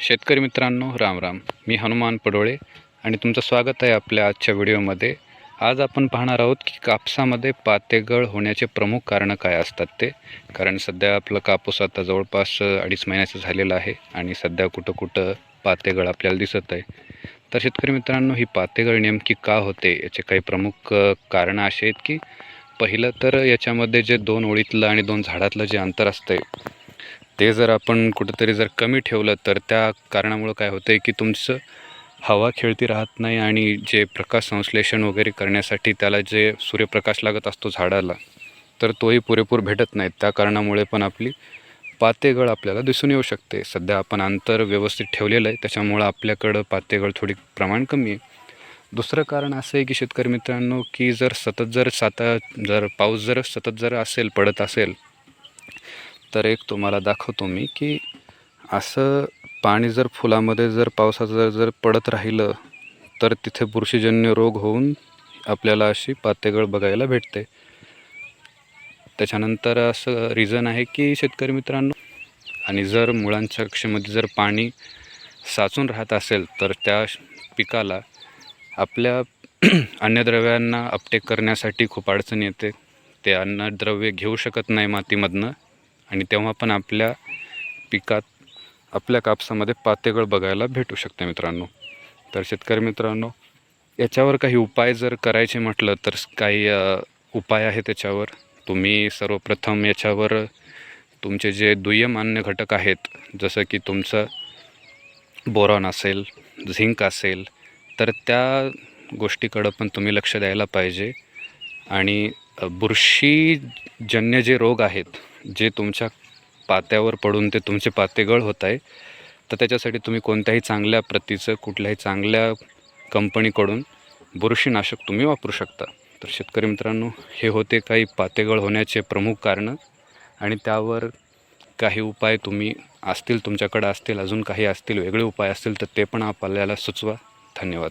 शेतकरी मित्रांनो राम राम. मी हनुमान पडोळे आणि तुमचं स्वागत आहे आपल्या आजच्या व्हिडिओमध्ये. आज आपण पाहणार आहोत की कापसामध्ये पातेगळ होण्याचे प्रमुख कारणं काय असतात ते. कारण सध्या आपलं कापूस आता जवळपास अडीच महिन्याचं झालेलं आहे आणि सध्या कुठं कुठं पातेगळ आपल्याला दिसत आहे. तर शेतकरी मित्रांनो ही पातेगळ नेमकी का होते? याचे काही प्रमुख कारणं असे आहेत की पहिलं तर याच्यामध्ये जे दोन ओळीतलं आणि दोन झाडातलं जे अंतर असतं ते जर आपण कुठंतरी जर कमी ठेवलं तर त्या कारणामुळं काय होतं आहे की तुमचं हवा खेळती राहत नाही आणि जे प्रकाश संश्लेषण वगैरे करण्यासाठी त्याला जे सूर्यप्रकाश लागत असतो झाडाला तर तोही पुरेपूर भेटत नाही. त्या कारणामुळे पण आपली पातेगळ आपल्याला दिसून येऊ शकते. सध्या आपण अंतर व्यवस्थित ठेवलेलं आहे त्याच्यामुळं आपल्याकडं पातेगळ थोडी प्रमाण कमी आहे. दुसरं कारण असं आहे की शेतकरी मित्रांनो की जर सतत जर साता जर पाऊस जर सतत जर असेल पडत असेल तर एक तुम्हाला दाखवतो मी की असं पाणी जर फुलामध्ये जर पावसाचं जर जर पडत राहिलं तर तिथे बुरशीजन्य रोग होऊन आपल्याला अशी पातेगळ बघायला भेटते. त्याच्यानंतर असं रिझन आहे की शेतकरी मित्रांनो आणि जर मुळांच्या कक्षेमध्ये जर पाणी साचून राहत असेल तर त्या पिकाला आपल्या अन्नद्रव्यांना अपटेक करण्यासाठी खूप अडचण येते. ते अन्नद्रव्य घेऊ शकत नाही मातीमधनं. आणि तेव्हा पण आपल्या पिकात आपल्या कापसामध्ये पातेगळ बघायला भेटू शकते मित्रांनो. तर शेतकरी मित्रांनो याच्यावर काही उपाय जर करायचे म्हटलं तर काही उपाय आहे त्याच्यावर? तुम्ही सर्वप्रथम याच्यावर तुमचे जे दुय्यमान्य घटक आहेत जसं की तुमचं बोरॉन असेल झिंक असेल तर त्या गोष्टीकडं पण तुम्ही लक्ष द्यायला पाहिजे. आणि बुरशीजन्य जे रोग आहेत जे तुमच्या पात्यावर पडून ते तुमचे पातेगळ होत आहे तर त्याच्यासाठी तुम्ही कोणत्याही चांगल्या प्रतीचं कुठल्याही चांगल्या कंपनीकडून बुरशीनाशक तुम्ही वापरू शकता. तर शेतकरी मित्रांनो हे होते काही पातेगळ होण्याचे प्रमुख कारणं आणि त्यावर काही उपाय तुम्ही असतील तुमच्याकडे असतील अजून काही असतील वेगळे उपाय असतील तर ते पण आपल्याला सुचवा. धन्यवाद.